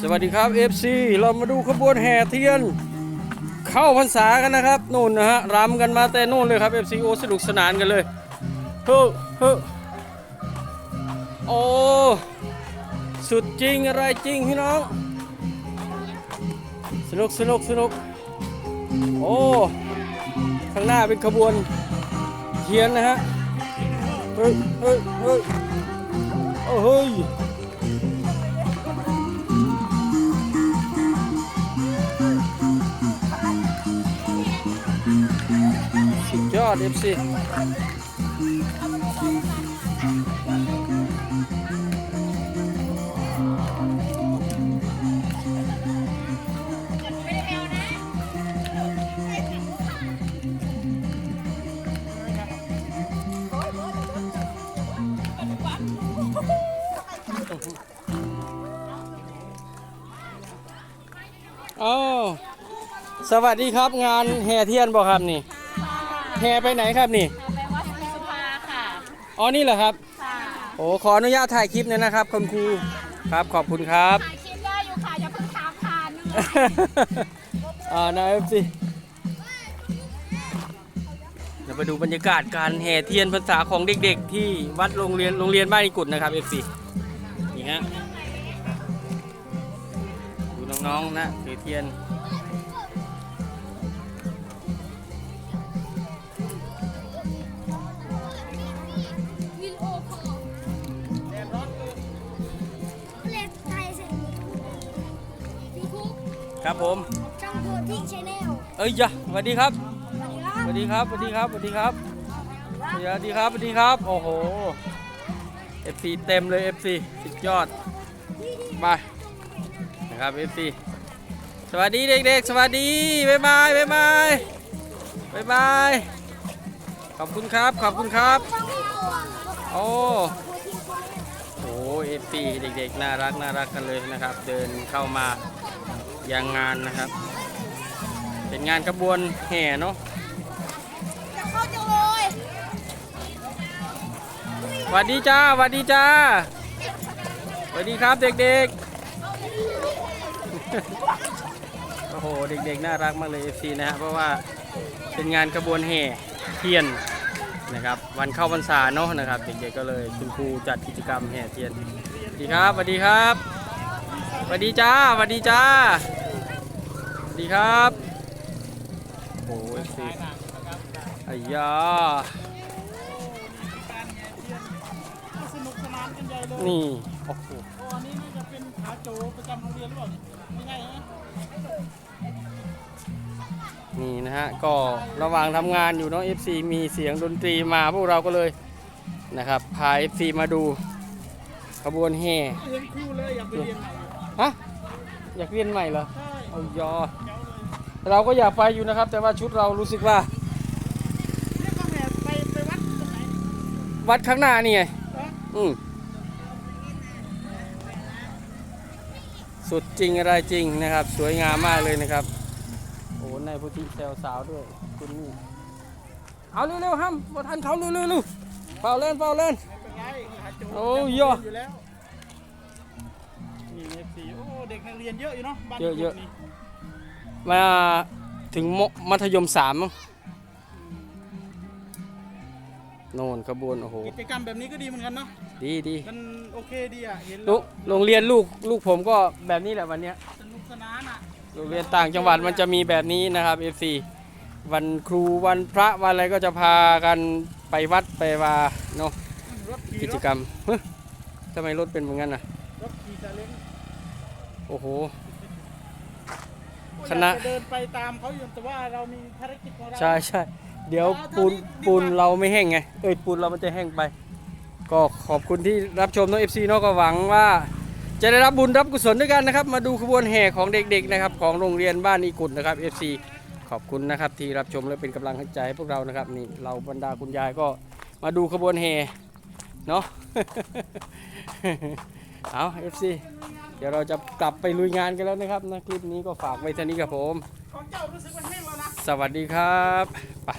สวัสดีครับ FC เรามาดูขบวนแห่เทียน เข้าพรรษากันนะครับนู่นนะฮะรำกันมาแต่นู่นเลยครับ FC โอสนุกสนานกันเลยเฮ้อเฮ้อโอ้สุดจริงอะไรจริงพี่น้อง สนุกสนุกสนุกโอ้ข้างหน้าเป็นขบวนเทียนนะฮะเฮ้ยเฮ้ยเฮ้ยโอ้เฮ้ย สุดยอด FC อ้าวสวัสดีครับงานแห่เทียนบอครับนี่ ห่ไปไหนครับนี่ไปวัดสุภาค่ะ อ๋อนี่เหรอครับค่ะโอ้ขออนุญาตถ่ายคลิปหน่อยนะครับคุณครูครับขอบคุณครับ ถ่ายคลิปได้อยู่ค่ะ อย่าเพิ่งถามผ่านนึงอ่านะเอฟซีเดี๋ยวไปดูบรรยากาศการแห่เทียนพรรษาของเด็กๆ ที่วัดโรงเรียนโรงเรียนบ้านอีกุดนะครับเอฟซีนี่ฮะดูน้องๆนะถือเทียน ครับผม ช่องโพธิชแนลเอ้ยจ้ะสวัสดีครับ สวัสดีครับสวัสดีครับ สวัสดีครับ สวัสดีครับ สวัสดีครับ สวัสดีครับ โอ้โห FC เต็มเลย FC สุดยอดไปนะครับ FC สวัสดีเด็กๆ สวัสดี บ๊ายบาย บ๊ายบาย บ๊ายบาย ขอบคุณครับ ขอบคุณครับ ช่องพี่ตัวโอ้โพธิชแนลโห FC เด็กๆ น่ารัก น่ารักกันเลยนะครับ เดินเข้ามา ยังงานนะครับ เป็นงานกระบวนแห่เนาะจะเข้าจังเลยสวัสดีจ้าสวัสดีจ้าสวัสดีครับเด็กๆ โอ้โห เด็กๆ น่ารักมากเลย FC นะฮะเพราะว่าเป็นงานกระบวนแห่เทียนนะครับ วันเข้าพรรษาเนาะนะครับ เด็กๆ ก็เลยคุณครูจัดกิจกรรมแห่เทียนสวัสดีครับสวัสดีครับ สวัสดีจ้าสวัสดีจ้าสวัสดีครับโอ้โห FC อายาสนุกสนานกันใหญ่เลยนี่ โอ้โหอันนี้น่าจะเป็นขาโจประจำโรงเรียนหรือเปล่าไม่ใช่นะนี่นะฮะ ก็ระหว่างทำงานอยู่เนาะ FC มีเสียงดนตรีมาพวกเราก็เลยนะครับพา FC มาดูขบวนแห่เห็นครูเลยอยากไปเรียน ฮะอยากเรียนใหม่เหรอใช่เอายอเจ้าเลยเราก็อยากไปอยู่นะครับ แต่ว่าชุดเรารู้สึกว่าเรียกว่าแห่ไปไปวัดตรงไหนวัดข้างหน้านี่ไงเหรออืมสุดจริงอะไรจริงนะครับ สวยงามมากเลยนะครับโอ้ในพุทธิแซวสาวด้วยคุณนี่เอาเร็วๆห้ามบ่ทันเขาเร็วๆเร็วๆเฝ้าเล่นเฝ้าเล่นไม่เป็นไรขาโจโอ้ยประจำโรงเรีอยู่แล้ว นี่เอฟซีโอ้เด็กนักเรียนเยอะอยู่เนาะบ้านเยอะๆนี่มาถึงมมัธยมสามมั้งโน่นขบวนโอ้โหกิจกรรมแบบนี้ก็ดีเหมือนกันเนาะดีดีมันโอเคดีอะเห็นลูแล้วกโรงเรียนลูกลูกผมก็แบบนี้แหละวันเนี้ยสนุกสนานอะโรงเรียนต่างจังหวัดมันจะมีแบบนี้นะครับ FC วันครูวันพระวันอะไรก็จะพากันไปวัดไปวาเนาะรถขี่กิรจถกรรมเฮ้ยทำไมรถเป็นเหมือนกันน่ะรถขี่ซาเล้ง โอ้โหโอ้คณะ อยากจเดินไปตามเขาอยู่แต่ว่าเรามีภารกิจของเรา ใช่ใช่เดี๋ยวเอาปูนเท่านี้ดีกว่า ปูนเราไม่แห้งไง เอ้ยปูนเรามันจะแห้งไป ก็ขอบคุณที่รับชมน้องเอฟซีเนาะก็หวังว่า จะได้รับบุญรับกุศลด้วยกันนะครับ มาดูขบวนแห่ของเด็กๆนะครับของโรงเรียนบ้านอีกุดนะครับ FC ขอบคุณนะครับที่รับชมและเป็นกำลังใจให้พวกเรานะครับนี่เราบรรดาคุณยายก็มาดูขบวนแห่เนาะ เอา FC เดี๋ยวเราจะกลับไปลุยงานกันแล้วนะครับนะคลิปนี้ก็ฝากไว้เท่านี้ครับผม ของเจ้ารู้สึกว่าแห้งแล้วนะ สวัสดีครับไป